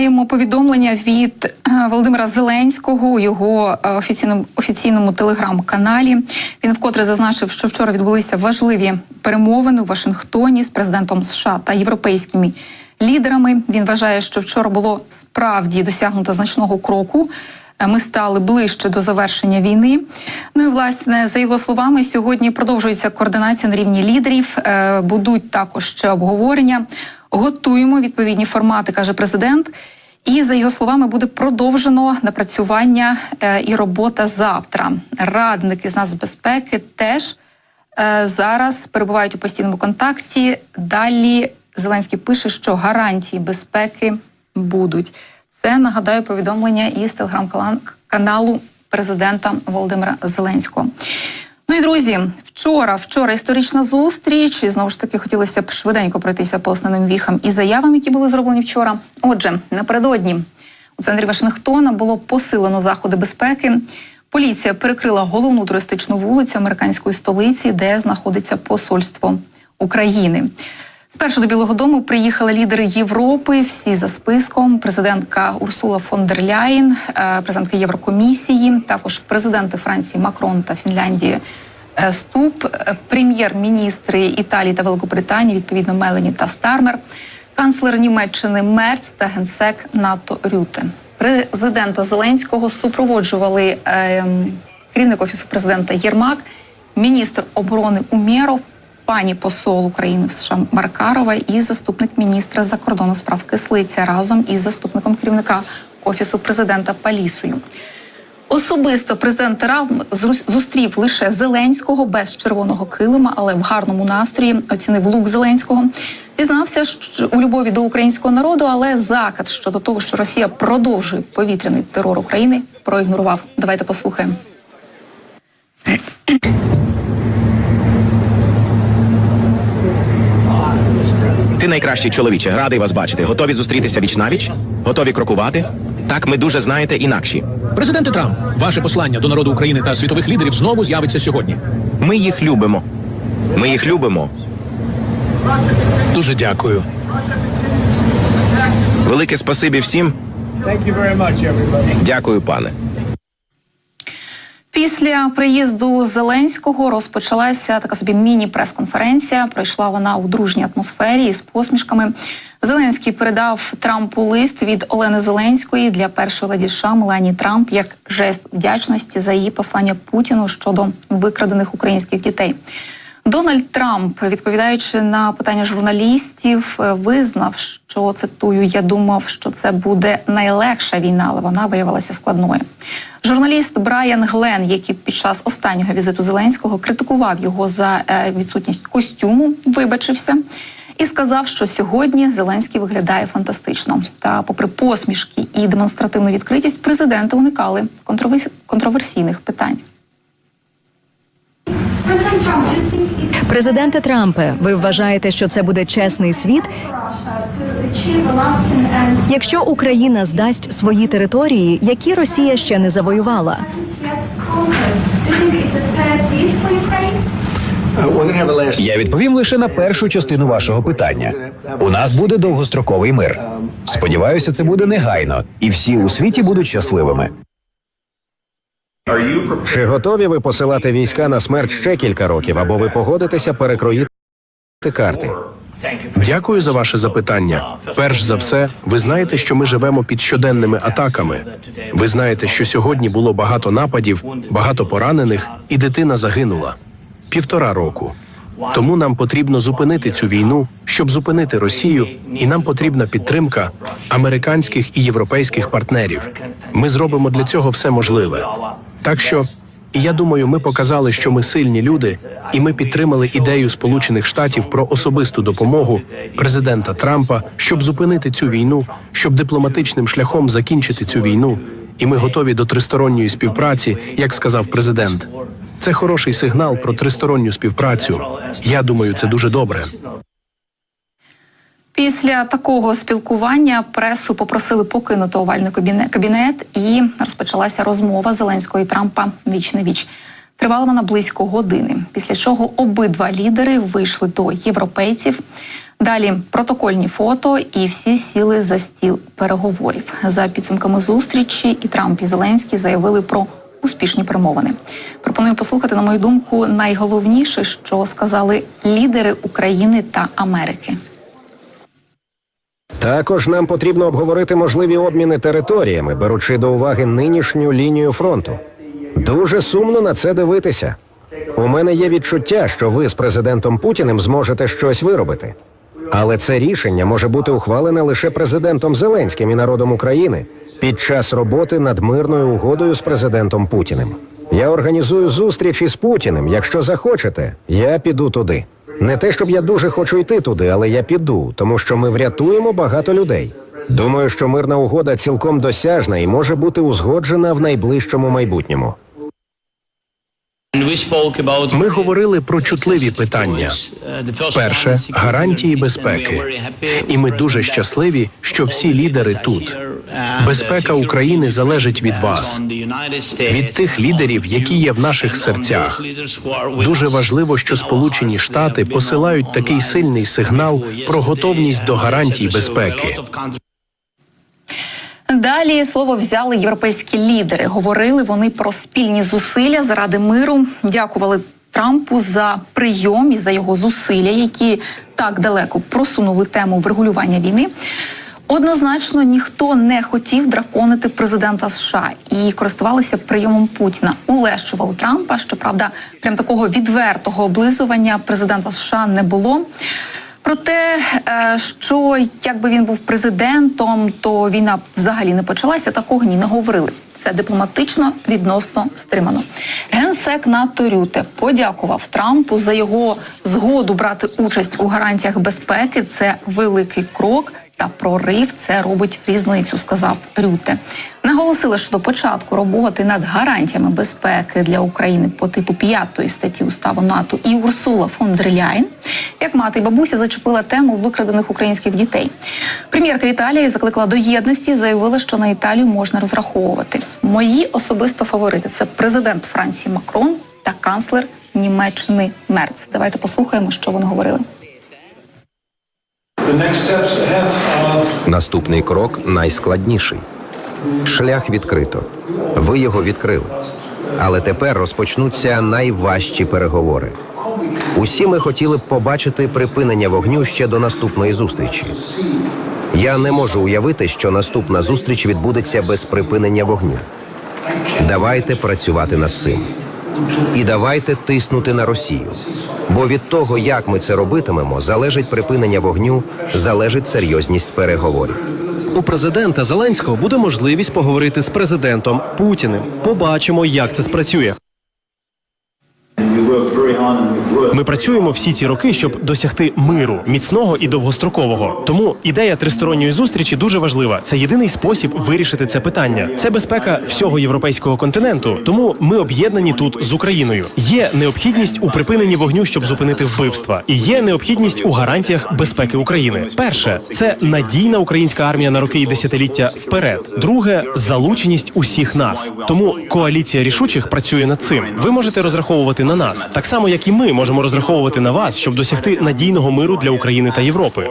маємо повідомлення від е, Володимира Зеленського у його е, офіційному офіційному телеграм-каналі. Він вкотре зазначив, що вчора відбулися важливі перемовини у Вашингтоні з президентом США та європейськими лідерами. Він вважає, що вчора було справді досягнуто значного кроку. Ми стали ближче до завершення війни. Ну і власне за його словами, сьогодні продовжується координація на рівні лідерів. Е, Будуть також ще обговорення. Готуємо відповідні формати, каже президент. І за його словами буде продовжено напрацювання е, і робота завтра. Радники з нацбезпеки теж е, зараз перебувають у постійному контакті. Далі Зеленський пише, що гарантії безпеки будуть. Це нагадаю повідомлення із телеграм-каналу президента Володимира Зеленського. Ну і друзі, вчора, вчора історична зустріч. І знову ж таки хотілося б швиденько пройтися по основним віхам і заявам, які були зроблені вчора. Отже, напередодні у центрі Вашингтона було посилено заходи безпеки. Поліція перекрила головну туристичну вулицю американської столиці, де знаходиться посольство України. Спершу до Білого Дому приїхали лідери Європи, всі за списком. Президентка Урсула фон дер Ляєн, е, президентка Єврокомісії, також президенти Франції Макрон та Фінляндії е, Ступ, е, прем'єр-міністри Італії та Великобританії, відповідно Мелені та Стармер, канцлер Німеччини Мерц та генсек НАТО Рюте. Президента Зеленського супроводжували е, керівник офісу президента Єрмак, міністр оборони Умєров, пані посол України в США Маркарова і заступник міністра закордонних справ Кислиця разом із заступником керівника офісу президента Палісою. Особисто президент Трамп зустрів лише Зеленського без червоного килима, але в гарному настрої оцінив лук Зеленського. Зізнався у любові до українського народу, але закид щодо того, що Росія продовжує повітряний терор України, проігнорував. Давайте послухаємо. Ти найкращий чоловіче, радий вас бачити. Готові зустрітися віч навіч? Готові крокувати? Так, ми дуже знаєте інакші. Президенте Трамп, ваше послання до народу України та світових лідерів знову з'явиться сьогодні. Ми їх любимо. Ми їх любимо. Дуже дякую. Велике спасибі всім. Дякую, пане. Після приїзду Зеленського розпочалася така собі міні-прес-конференція. Пройшла вона у дружній атмосфері із посмішками. Зеленський передав Трампу лист від Олени Зеленської для першої леді США Мелані Трамп як жест вдячності за її послання Путіну щодо викрадених українських дітей. Дональд Трамп, відповідаючи на питання журналістів, е, визнав, що цитую: я думав, що це буде найлегша війна, але вона виявилася складною. Журналіст Брайан Глен, який під час останнього візиту Зеленського критикував його за е, відсутність костюму, вибачився. І сказав, що сьогодні Зеленський виглядає фантастично. Та, попри посмішки і демонстративну відкритість, президенти уникали контроверс- контроверсійних питань. Президенте Трампе, ви вважаєте, що це буде чесний світ, якщо Україна здасть свої території, які Росія ще не завоювала? Я відповім лише на першу частину вашого питання. У нас буде довгостроковий мир. Сподіваюся, це буде негайно, і всі у світі будуть щасливими. Чи готові ви посилати війська на смерть ще кілька років, або ви погодитеся перекроїти карти? Дякую за ваше запитання. Перш за все, ви знаєте, що ми живемо під щоденними атаками. Ви знаєте, що сьогодні було багато нападів, багато поранених, і дитина загинула півтора року. Тому нам потрібно зупинити цю війну, щоб зупинити Росію, і нам потрібна підтримка американських і європейських партнерів. Ми зробимо для цього все можливе. Так що я думаю, ми показали, що ми сильні люди, і ми підтримали ідею Сполучених Штатів про особисту допомогу президента Трампа, щоб зупинити цю війну, щоб дипломатичним шляхом закінчити цю війну. І ми готові до тристоронньої співпраці, як сказав президент. Це хороший сигнал про тристоронню співпрацю. Я думаю, це дуже добре. Після такого спілкування пресу попросили покинути овальний кабіне- кабінет і розпочалася розмова Зеленського і Трампа віч на віч. Тривала вона близько години. Після чого обидва лідери вийшли до європейців. Далі протокольні фото, і всі сіли за стіл переговорів. За підсумками зустрічі, і Трамп і Зеленський заявили про успішні перемовини. Пропоную послухати, на мою думку, найголовніше, що сказали лідери України та Америки. Також нам потрібно обговорити можливі обміни територіями, беручи до уваги нинішню лінію фронту. Дуже сумно на це дивитися. У мене є відчуття, що ви з президентом Путіним зможете щось виробити. Але це рішення може бути ухвалене лише президентом Зеленським і народом України під час роботи над мирною угодою з президентом Путіним. Я організую зустріч із Путіним. Якщо захочете, я піду туди. Не те, щоб я дуже хочу йти туди, але я піду, тому що ми врятуємо багато людей. Думаю, що мирна угода цілком досяжна і може бути узгоджена в найближчому майбутньому. Ми говорили про чутливі питання. Перше гарантії безпеки. І ми дуже щасливі, що всі лідери тут. Безпека України залежить від вас, від тих лідерів, які є в наших серцях. Дуже важливо, що Сполучені Штати посилають такий сильний сигнал про готовність до гарантій безпеки. Далі слово взяли європейські лідери. Говорили вони про спільні зусилля заради миру. Дякували Трампу за прийом і за його зусилля, які так далеко просунули тему врегулювання війни. Однозначно ніхто не хотів драконити президента США і користувалися прийомом Путіна. Улещували Трампа. Щоправда, прям такого відвертого облизування президента США не було. Про те, е, що якби він був президентом, то війна взагалі не почалася. Такого ні не говорили. Все дипломатично, відносно стримано. Генсек НАТО Рюте подякував Трампу за його згоду брати участь у гарантіях безпеки. Це великий крок. Та прорив це робить різницю, сказав Рюте. Наголосила, що до початку роботи над гарантіями безпеки для України по типу п'ятої статті уставу НАТО і Урсула фон дер Ляйн, як мати і бабуся зачепила тему викрадених українських дітей. Прем'єрка Італії закликала до єдності, заявила, що на Італію можна розраховувати. Мої особисто фаворити це президент Франції Макрон та канцлер Німеччини Мерц. Давайте послухаємо, що вони говорили. Наступний крок найскладніший. Шлях відкрито. Ви його відкрили. Але тепер розпочнуться найважчі переговори. Усі ми хотіли б побачити припинення вогню ще до наступної зустрічі. Я не можу уявити, що наступна зустріч відбудеться без припинення вогню. Давайте працювати над цим. І давайте тиснути на Росію. Бо від того, як ми це робитимемо, залежить припинення вогню, залежить серйозність переговорів. У президента Зеленського буде можливість поговорити з президентом Путіним. Побачимо, як це спрацює. Ми працюємо всі ці роки, щоб досягти миру міцного і довгострокового. Тому ідея тристоронньої зустрічі дуже важлива. Це єдиний спосіб вирішити це питання. Це безпека всього європейського континенту. Тому ми об'єднані тут з Україною. Є необхідність у припиненні вогню, щоб зупинити вбивства, і є необхідність у гарантіях безпеки України. Перше це надійна українська армія на роки і десятиліття вперед. Друге залученість усіх нас. Тому коаліція рішучих працює над цим. Ви можете розраховувати на нас, так само як і ми можемо розраховувати на вас, щоб досягти надійного миру для України та Європи.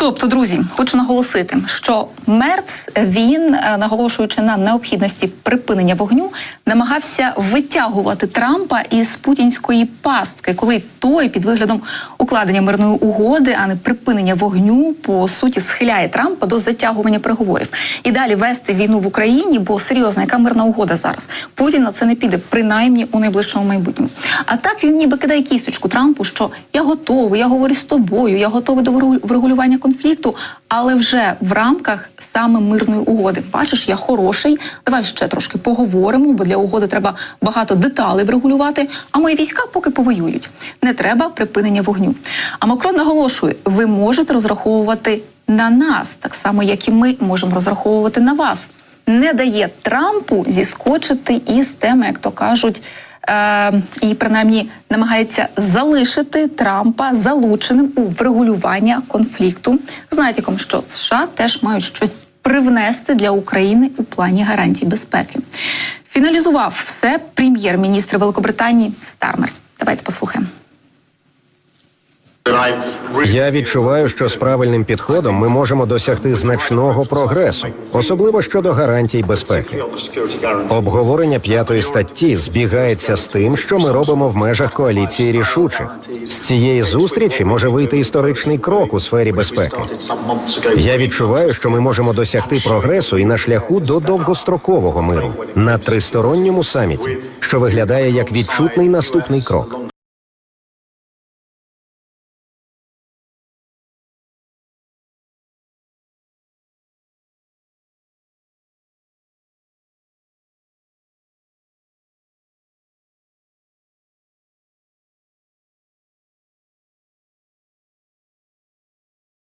Тобто, друзі, хочу наголосити, що Мерц він, е, наголошуючи на необхідності припинення вогню, намагався витягувати Трампа із путінської пастки, коли той під виглядом укладення мирної угоди, а не припинення вогню, по суті, схиляє Трампа до затягування переговорів і далі вести війну в Україні, бо серйозна, яка мирна угода зараз. Путін на це не піде, принаймні у найближчому майбутньому. А так він ніби кидає кісточку Трампу, що я готовий, я говорю з тобою, я готовий до врегулювання конфлікту, але вже в рамках саме мирної угоди. Бачиш, я хороший. Давай ще трошки поговоримо, бо для угоди треба багато деталей врегулювати. А мої війська поки повоюють. Не треба припинення вогню. А Макрон наголошує: ви можете розраховувати на нас, так само як і ми можемо розраховувати на вас. Не дає Трампу зіскочити із теми, як то кажуть. Е, і принаймні намагається залишити Трампа залученим у врегулювання конфлікту з натяком, що США теж мають щось привнести для України у плані гарантій безпеки. Фіналізував все прем'єр-міністр Великобританії Стармер. Давайте послухаємо. Я відчуваю, що з правильним підходом ми можемо досягти значного прогресу, особливо щодо гарантій безпеки. Обговорення п'ятої статті збігається з тим, що ми робимо в межах коаліції рішучих. З цієї зустрічі може вийти історичний крок у сфері безпеки. Я відчуваю, що ми можемо досягти прогресу і на шляху до довгострокового миру на тристоронньому саміті, що виглядає як відчутний наступний крок.